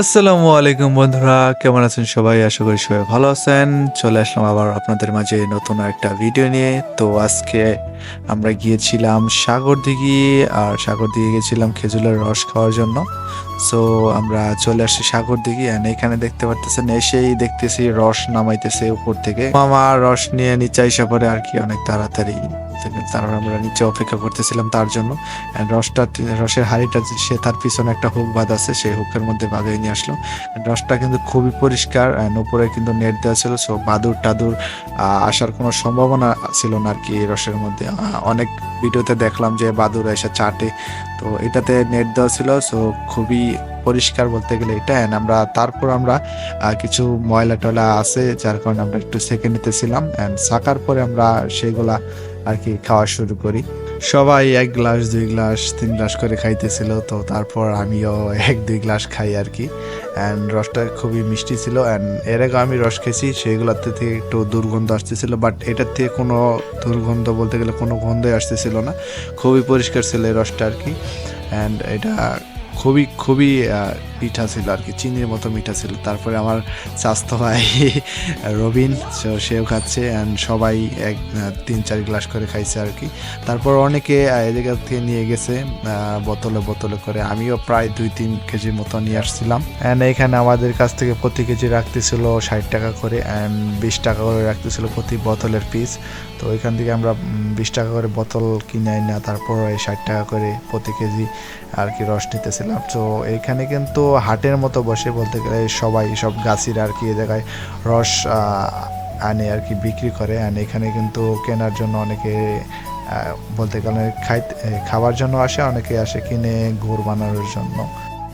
আসসালামু আলাইকুম বন্ধুরা কেমন আছেন সবাই? আশা করি সবাই ভালো আছেন। চলে আসলাম আবার আপনাদের মাঝে নতুন একটা ভিডিও নিয়ে। তো আজকে আমরা গিয়েছিলাম সাগর দিঘি আর সাগর দিঘি গেছিলাম খেজুরের রস খাওয়ার জন্য। সো আমরা চলে আসছি সাগর দিঘি এখানে দেখতে পারতেছেন এসেই দেখতেছি রস নামাইতেছে উপর থেকে। মামা রস নিয়ে নিচে আইসা পরে আর কি অনেক তাড়াতাড়ি। তার আমরা নিচে অপেক্ষা করতেছিলাম তার জন্য। রসটা, রসের হাড়িটা সে তার পিছনে একটা হুক বাঁধ আছে, সেই হুকের মধ্যে বাঁধিয়ে নিয়ে আসলো। রসটা কিন্তু খুবই পরিষ্কার উপরে কিন্তু নেট দেওয়া ছিল সো বাদুর টাদুর আসার কোনো সম্ভাবনা ছিল না আর কি রসের মধ্যে। অনেক ভিডিওতে দেখলাম যে বাদুর এসে চাটে। তো এটাতে নেট দেওয়া ছিল সো খুবই পরিষ্কার বলতে গেলে এটা। অ্যান্ড আমরা, তারপর আমরা কিছু ময়লা টয়লা আছে, যার কারণে আমরা একটু সেকে নিতেছিলাম। অ্যান্ড সাকার পরে আমরা সেগুলা আর কি খাওয়া শুরু করি। সবাই এক গ্লাস, দুই গ্লাস, তিন গ্লাস করে খাইতেছিল। তো তারপর আমিও এক, দুই গ্লাস খাই আর কি। অ্যান্ড রসটা খুবই মিষ্টি ছিল। অ্যান্ড এর আগে আমি রস খেয়েছি। সেগুলোতে থেকে একটু দুর্গন্ধ আসতেছিল। বাট এটার থেকে কোনো দুর্গন্ধ বলতে গেলে কোনো গন্ধই আসতেছিল না। খুবই পরিষ্কার ছিল এই রসটা আর কি। অ্যান্ড এটা খুবই খুবই মিঠা ছিল আর কি, চিনির মতো মিঠা ছিল। তারপরে আমার স্বাস্থ্য ভাই, রবিন সেও খাচ্ছে অ্যান্ড সবাই এক তিন, চার গ্লাস করে খাইছে আর কি। তারপর অনেকে এদিকে থেকে নিয়ে গেছে বোতলে বোতলে করে। আমিও প্রায় দুই, তিন কেজির মতো নিয়ে আসছিলাম। অ্যান্ড এখানে আমাদের কাছ থেকে প্রতি কেজি রাখতেছিল ষাট টাকা করে অ্যান্ড বিশ টাকা করে রাখতেছিল প্রতি বোতলের পিস তো ওইখান থেকে আমরা বিশ টাকা করে বোতল কিনে না তারপর এই ষাট টাকা করে প্রতি কেজি আর কি রস নিতেছিলাম তো এখানে কিন্তু হাটের মতো বসে বলতে গেলে সবাই সব গাছিরা আর কি এ জায়গায় রস আনে আর কি, বিক্রি করে। আর এখানে কিন্তু কেনার জন্য অনেকে বলতে গেলে খাইতে খাওয়ার জন্য আসে, অনেকে আসে কিনে গুড় বানানোর জন্য।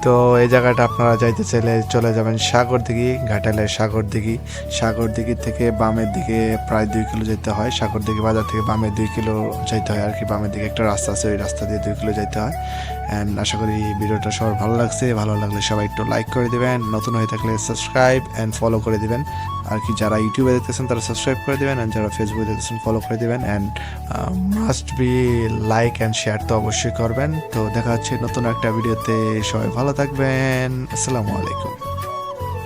তো এই জায়গাটা আপনারা যাইতে চাইলে চলে যাবেন সাগর দিঘি ঘাটালের সাগর দিঘি সাগর দিঘি থেকে বামের দিকে প্রায় দুই কিলো যেতে হয়। সাগর দিঘি বাজার থেকে বামে দুই কিলো যাইতে হয় আর কি। বামের দিকে একটা রাস্তা আছে, ওই রাস্তা দিয়ে দুই কিলো যাইতে হয়। অ্যান্ড আশা করি ভিডিওটা সবার ভালো লাগছে। ভালো লাগলে সবাই একটু লাইক করে দেবেন। নতুন হয়ে থাকলে সাবস্ক্রাইব অ্যান্ড ফলো করে দিবেন। আর কি যারা ইউটিউবে দেখতেছেন, তারা সাবস্ক্রাইব করে দেবেন অ্যান্ড যারা ফেসবুকে দেখতেছেন ফলো করে দেবেন and must be like and share তো অবশ্যই করবেন। তো দেখা হচ্ছে নতুন একটা ভিডিওতে সবাই ভালো থাকবেন। আসসালামু আলাইকুম।